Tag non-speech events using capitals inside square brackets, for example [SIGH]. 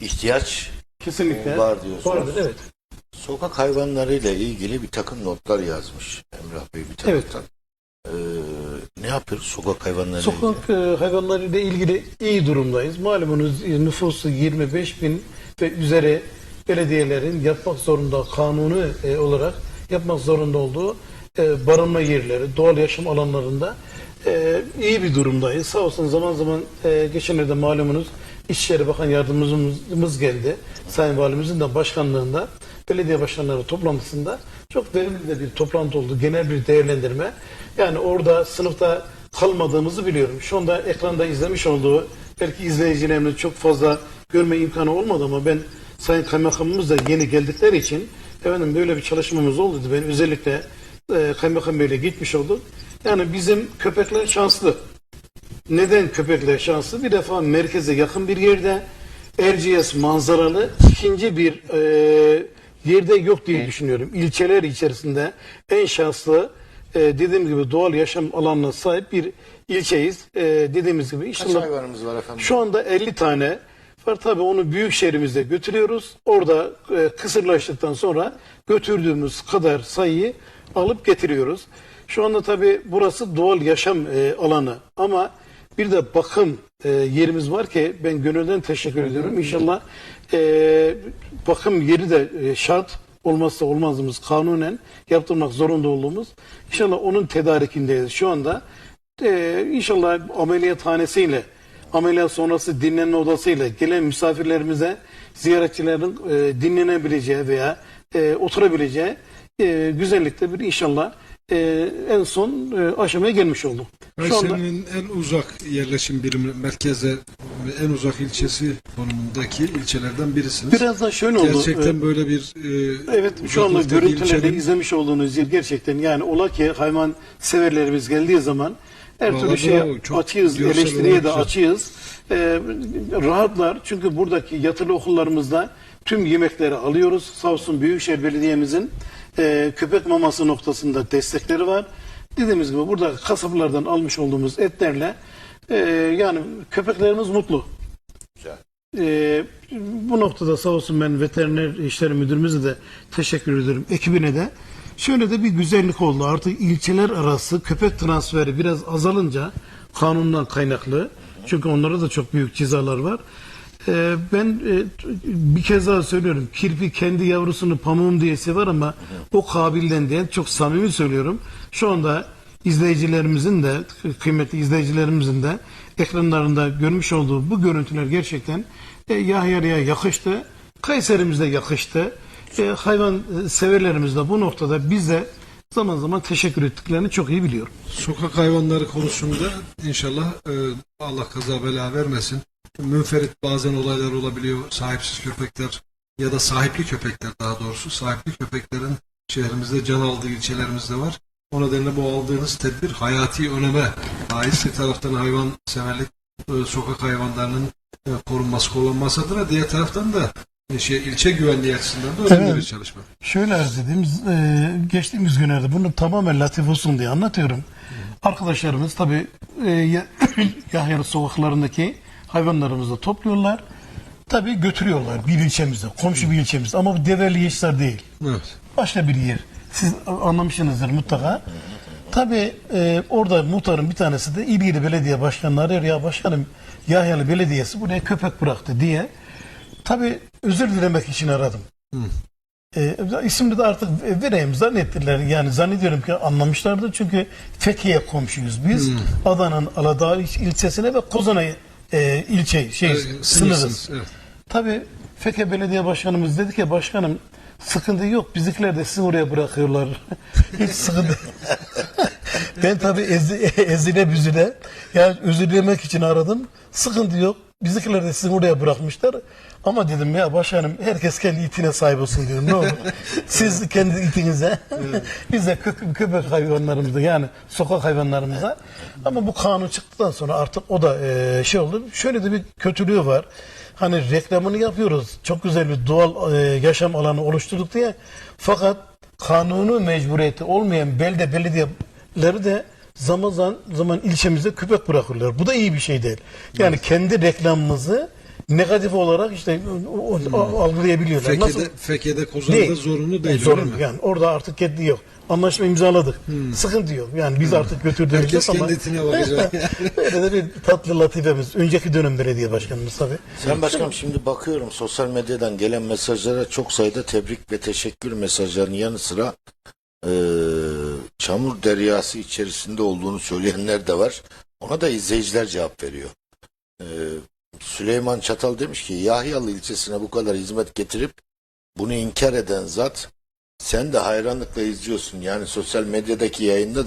ihtiyaç Kesinlikle. var diyorsunuz. Vardır evet. Sokak hayvanlarıyla ilgili bir takım notlar yazmış Emrah Bey bir taraftan. Ee, ne yapıyoruz sokak hayvanlarıyla ilgili? Sokak e, hayvanlarıyla ilgili iyi durumdayız. Malumunuz e, nüfusu 25 bin ve üzeri belediyelerin yapmak zorunda kanunu e, olarak yapmak zorunda olduğu e, barınma yerleri, doğal yaşam alanlarında e, iyi bir durumdayız. Sağ olsun zaman zaman e, geçenlerde malumunuz İçişleri Bakan Yardımcımız geldi. Sayın Valimizin de başkanlığında belediye başkanları toplantısında çok verimli de bir toplantı oldu. Genel bir değerlendirme. Yani orada sınıfta kalmadığımızı biliyorum. Şu anda ekranda izlemiş olduğu belki izleyicilerimizin çok fazla görme imkanı olmadı ama ben Sayın Kaymakamımız da yeni geldikleri için efendim böyle bir çalışmamız oldu. Ben özellikle e, Kaymakam Bey'le gitmiş olduk. Yani bizim köpekler şanslı. Neden köpekler şanslı? Bir defa merkeze yakın bir yerde Erciyes manzaralı ikinci bir e, yerde yok diye düşünüyorum. İlçeler içerisinde en şanslı e, dediğim gibi doğal yaşam alanına sahip bir ilçeyiz. E, dediğimiz gibi Kaç inşallah hayvanımız var efendim? şu anda 50 tane var. Tabii onu büyük şehrimizde götürüyoruz. Orada e, kısırlaştıktan sonra götürdüğümüz kadar sayıyı alıp getiriyoruz. Şu anda tabii burası doğal yaşam e, alanı ama bir de bakım e, yerimiz var ki ben gönülden teşekkür ediyorum. İnşallah e, bakım yeri de e, şart olmazsa olmazımız kanunen yaptırmak zorunda olduğumuz. İnşallah onun tedarikindeyiz şu anda. Ee, inşallah ameliyathanesiyle, ameliyat sonrası dinlenme odasıyla gelen misafirlerimize ziyaretçilerin e, dinlenebileceği veya e, oturabileceği e, güzellikte bir inşallah e, en son e, aşamaya gelmiş olduk. Şu anda Kayseri'nin en uzak yerleşim birimi merkeze en uzak ilçesi konumundaki ilçelerden birisiniz. biraz da şöyle oldu. Gerçekten e, böyle bir e, Evet şu anda görüntülerde ilçenin- izlemiş olduğunuz yer gerçekten yani ola ki hayvan severlerimiz geldiği zaman her Vallahi türlü şeye açığız, eleştiriye de güzel. açığız. Ee, rahatlar çünkü buradaki yatılı okullarımızda tüm yemekleri alıyoruz. Sağ olsun Büyükşehir Belediye'mizin e, köpek maması noktasında destekleri var. Dediğimiz gibi burada kasaplardan almış olduğumuz etlerle e, yani köpeklerimiz mutlu. Güzel. Ee, bu noktada sağ olsun ben veteriner işleri müdürümüze de teşekkür ederim. Ekibine de. Şöyle de bir güzellik oldu. Artık ilçeler arası köpek transferi biraz azalınca kanundan kaynaklı. Çünkü onlara da çok büyük cezalar var. Ee, ben e, bir kez daha söylüyorum. Kirpi kendi yavrusunu pamuğum diye sever ama o kabilden diye çok samimi söylüyorum. Şu anda izleyicilerimizin de kıymetli izleyicilerimizin de ekranlarında görmüş olduğu bu görüntüler gerçekten e, Yahya'ya yakıştı. Kayserimizde yakıştı. E, hayvan e, severlerimiz de bu noktada bize zaman zaman teşekkür ettiklerini çok iyi biliyorum. sokak hayvanları konusunda inşallah Allah kaza bela vermesin. Münferit bazen olaylar olabiliyor. Sahipsiz köpekler ya da sahipli köpekler daha doğrusu sahipli köpeklerin şehrimizde can aldığı ilçelerimizde var. O nedenle bu aldığınız tedbir hayati öneme ait. Bir taraftan hayvan severlik e, sokak hayvanlarının e, korunması kullanması adına diğer taraftan da e, şey ilçe güvenliği açısından da önemli Evet. bir çalışma. Şöyle arz edeyim. e, geçtiğimiz günlerde bunu tamamen latif olsun diye anlatıyorum. Arkadaşlarımız tabii e, Ya- [COUGHS] Yahya'nın sokaklarındaki hayvanlarımızı topluyorlar. Tabii götürüyorlar bir ilçemize, komşu bir ilçemize ama bu Develi Yeşilsar değil. Evet. Başka bir yer. Siz anlamışsınızdır mutlaka. Tabii e, orada muhtarın bir tanesi de ilgili belediye başkanları arıyor. Ya başkanım Yahyalı Belediyesi buraya köpek bıraktı diye. Tabii özür dilemek için aradım. E, isimli de artık vereyim zannettiler. Yani zannediyorum ki anlamışlardır. Çünkü Fethiye komşuyuz biz. Adana'nın Aladağ il- ilçesine ve Kozana e, ilçe şey Evet, sınırız. evet. Tabii Fethiye Belediye Başkanımız dedi ki başkanım sıkıntı yok bizimkiler de sizi oraya bırakıyorlar. [LAUGHS] Hiç sıkıntı. ben tabii ezi, [LAUGHS] ezile büzüle yani özür dilemek için aradım. Sıkıntı yok. Bizimkiler de sizi oraya bırakmışlar. Ama dedim ya başkanım herkes kendi itine sahip olsun diyorum ne olur. [LAUGHS] Siz kendi itinize. [LAUGHS] Biz de kö- köpek hayvanlarımıza yani sokak hayvanlarımıza. Ama bu kanun çıktıktan sonra artık o da e, şey oldu. Şöyle de bir kötülüğü var. Hani reklamını yapıyoruz. Çok güzel bir doğal e, yaşam alanı oluşturduk diye. Fakat kanunu mecburiyeti olmayan belde belediyeleri de zaman zaman, zaman ilçemizde köpek bırakırlar. Bu da iyi bir şey değil. Yani kendi reklamımızı negatif olarak işte o, o- algılayabiliyorlar. Nasıl? Fekede, fekede kozanda Değil. zorunlu değil. Zorunlu. öyle mi? Yani orada artık kendi yok. Anlaşma imzaladık. Sıkıntı yok. Yani biz artık götürdüğümüz Herkes ama kendisine bakacak. [LAUGHS] böyle de bir tatlı latifemiz. Önceki dönem belediye başkanımız tabii. Sen başkanım şimdi bakıyorum sosyal medyadan gelen mesajlara çok sayıda tebrik ve teşekkür mesajlarının yanı sıra eee, çamur deryası içerisinde olduğunu söyleyenler de var. Ona da izleyiciler cevap veriyor. Eee, Süleyman Çatal demiş ki Yahyalı ilçesine bu kadar hizmet getirip bunu inkar eden zat sen de hayranlıkla izliyorsun. Yani sosyal medyadaki yayında da